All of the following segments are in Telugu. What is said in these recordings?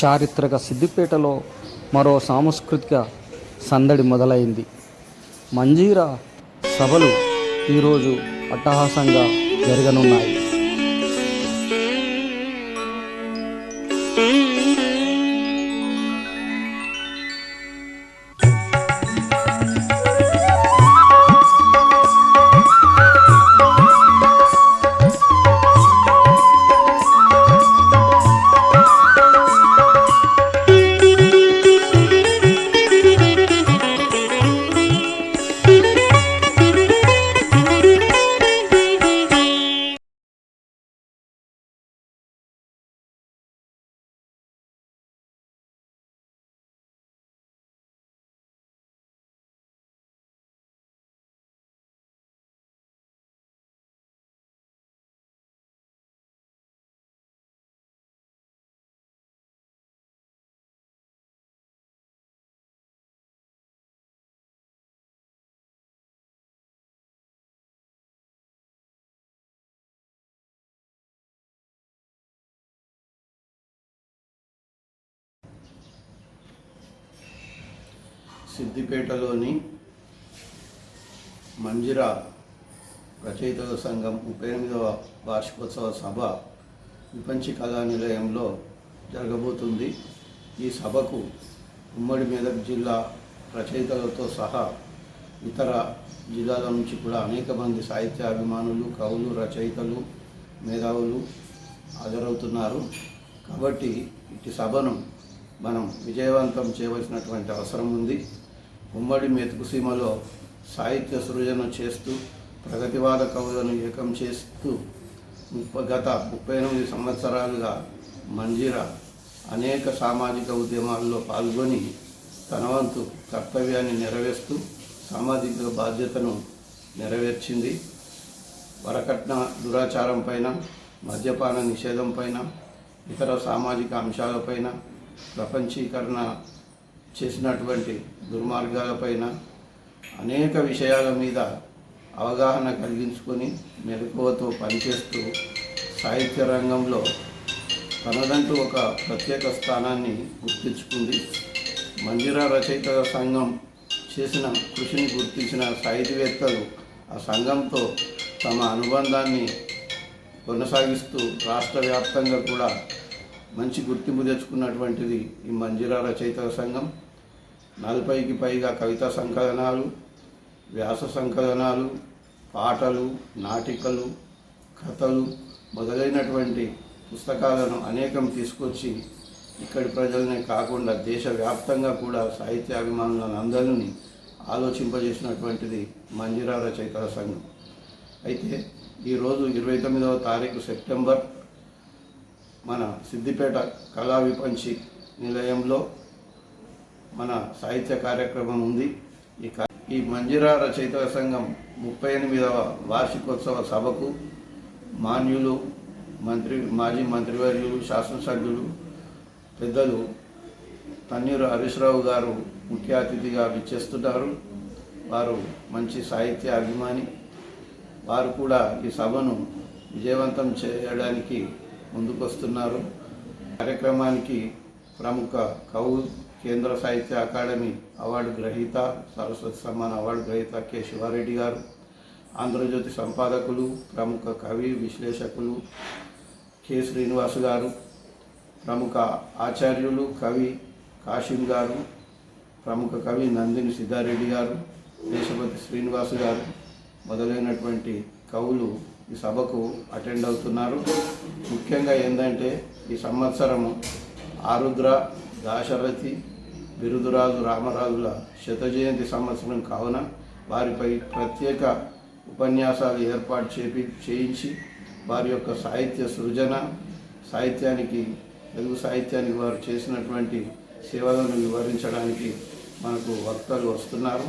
చారిత్రక సిద్దిపేటలో మరో సాంస్కృతిక సందడి మొదలైంది. మంజీరా సభలు ఈరోజు అట్టహాసంగా జరగనున్నాయి. సిద్దిపేటలోని మంజిరా రచయితల సంఘం ముప్పై ఎనిమిదవ వార్షికోత్సవ సభ విపంచి కళా నిలయంలో జరగబోతుంది. ఈ సభకు ఉమ్మడి మెదక్ జిల్లా రచయితలతో సహా ఇతర జిల్లాల నుంచి కూడా అనేక మంది సాహిత్య అభిమానులు కవులు రచయితలు మేధావులు హాజరవుతున్నారు. కాబట్టి ఇటు సభను మనం విజయవంతం చేయవలసినటువంటి అవసరం ఉంది. ఉమ్మడి మెతుకు సీమలో సాహిత్య సృజన చేస్తూ ప్రగతివాద కవులను ఏకం చేస్తూ గత ముప్పై ఎనిమిది సంవత్సరాలుగా మంజీరా అనేక సామాజిక ఉద్యమాల్లో పాల్గొని తన వంతు కర్తవ్యాన్ని నెరవేరుస్తూ సామాజిక బాధ్యతను నెరవేర్చింది. వరకట్న దురాచారం పైన మద్యపాన నిషేధం పైన ఇతర సామాజిక అంశాలపైన ప్రపంచీకరణ చేసినటువంటి దుర్మార్గాలపైన అనేక విషయాల మీద అవగాహన కలిగించుకొని మెలకువతో పనిచేస్తూ సాహిత్య రంగంలో తనదంటూ ఒక ప్రత్యేక స్థానాన్ని గుర్తించుకుంది. మందిర రచయిత సంఘం చేసిన కృషిని గుర్తించిన సాహితీవేత్తలు ఆ సంఘంతో తమ అనుబంధాన్ని కొనసాగిస్తూ రాష్ట్ర వ్యాప్తంగా కూడా మంచి గుర్తింపు తెచ్చుకున్నటువంటిది ఈ మంజిరా రచయితల సంఘం. నలభైకి పైగా కవితా సంకలనాలు వ్యాస సంకలనాలు పాటలు నాటికలు కథలు మొదలైనటువంటి పుస్తకాలను అనేకం తీసుకొచ్చి ఇక్కడి ప్రజలనే కాకుండా దేశవ్యాప్తంగా కూడా సాహిత్యాభిమానులను అందరినీ ఆలోచింపజేసినటువంటిది మంజిరా రచయితల సంఘం. అయితే ఈరోజు ఇరవై తొమ్మిదవ తారీఖు సెప్టెంబర్ మన సిద్దిపేట కళా విపంచి నిలయంలో మన సాహిత్య కార్యక్రమం ఉంది. ఈ ఈ మంజిరా రచయితల సంఘం ముప్పై ఎనిమిదవ వార్షికోత్సవ సభకు మాన్యులు మంత్రి మాజీ మంత్రివర్యులు శాసనసభ్యులు పెద్దలు తన్నీరు హరీశ్రావు గారు ముఖ్య అతిథిగా విచ్చేస్తున్నారు. వారు మంచి సాహిత్య అభిమాని. వారు కూడా ఈ సభను విజయవంతం చేయడానికి ముందుకొస్తున్నారు. కార్యక్రమానికి ప్రముఖ కవు కేంద్ర సాహిత్య అకాడమీ అవార్డు గ్రహీత సరస్వతి సమ్మాన్ అవార్డు గ్రహీత కె. శివారెడ్డి గారు ఆంధ్రజ్యోతి సంపాదకులు ప్రముఖ కవి విశ్లేషకులు కె. శ్రీనివాస్ గారు ప్రముఖ ఆచార్యులు కవి కాశీం గారు ప్రముఖ కవి నందిని సిద్ధారెడ్డి గారు దేశపతి శ్రీనివాస్ గారు మొదలైనటువంటి కవులు ఈ సభకు అటెండ్ అవుతున్నారు. ముఖ్యంగా ఏంటంటే ఈ సంవత్సరము ఆరుద్ర దాశరథి బిరుదురాజు రామరాజుల శతజయంతి సంవత్సరం కావున వారిపై ప్రత్యేక ఉపన్యాసాలు ఏర్పాటు చేపి చేయించి వారి యొక్క సాహిత్య సృజన సాహిత్యానికి తెలుగు సాహిత్యానికి వారు చేసినటువంటి సేవలను వివరించడానికి మనకు వక్తలు వస్తున్నారు.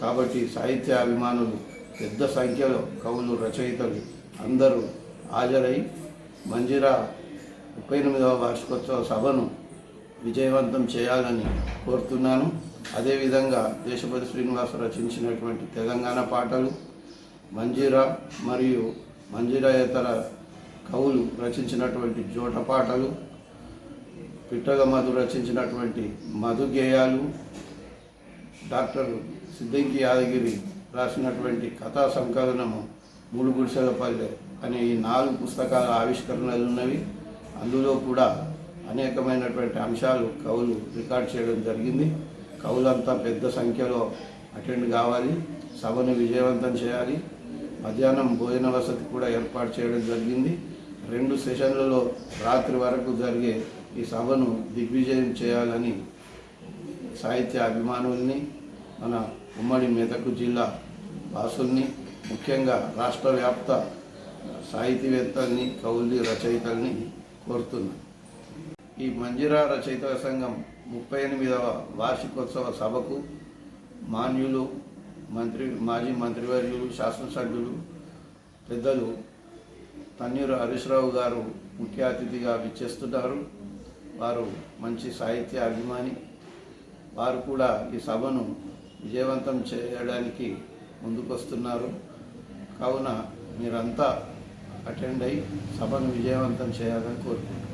కాబట్టి సాహిత్య అభిమానులు పెద్ద సంఖ్యలో కవులు రచయితలు అందరూ హాజరై మంజిరా ముప్పై ఎనిమిదవ వార్షికోత్సవ సభను విజయవంతం చేయాలని కోరుతున్నాను. అదేవిధంగా దేశపతి శ్రీనివాస రచించినటువంటి తెలంగాణ పాటలు మంజీరా మరియు మంజీరాయేతర కవులు రచించినటువంటి జోటపాటలు పిట్టగ మధు రచించినటువంటి మధు గేయాలు డాక్టర్ సిద్దంకి యాదగిరి రాసినటువంటి కథా సంకలనము మూడు గుడిసెలపల్లె అనే ఈ నాలుగు పుస్తకాల ఆవిష్కరణలు ఉన్నవి. అందులో కూడా అనేకమైనటువంటి అంశాలు కవులు రికార్డ్ చేయడం జరిగింది. కవులంతా పెద్ద సంఖ్యలో అటెండ్ కావాలి సభను విజయవంతం చేయాలి మధ్యాహ్నం భోజన వసతి కూడా ఏర్పాటు చేయడం జరిగింది. రెండు సెషన్లలో రాత్రి వరకు జరిగే ఈ సభను దిగ్విజయం చేయాలని సాహిత్య అభిమానుల్ని మన ఉమ్మడి మెదకు జిల్లా వాసుల్ని ముఖ్యంగా రాష్ట్ర వ్యాప్త సాహితీవేత్తల్ని కౌలి రచయితల్ని కోరుతున్నాను ఈ మంజిరా రచయితల సంఘం ముప్పై ఎనిమిదవ వార్షికోత్సవ సభకు మాన్యులు మంత్రి మాజీ మంత్రివర్యులు శాసనసభ్యులు పెద్దలు తన్నీరు హరీశ్రావు గారు ముఖ్య అతిథిగా విచ్చేస్తున్నారు. వారు మంచి సాహిత్య అభిమాని. వారు కూడా ఈ సభను విజయవంతం చేయడానికి ముందుకొస్తున్నారు. కావున మీరంతా అటెండ్ అయి సభను విజయవంతం చేయాలని కోరుకుంటున్నాను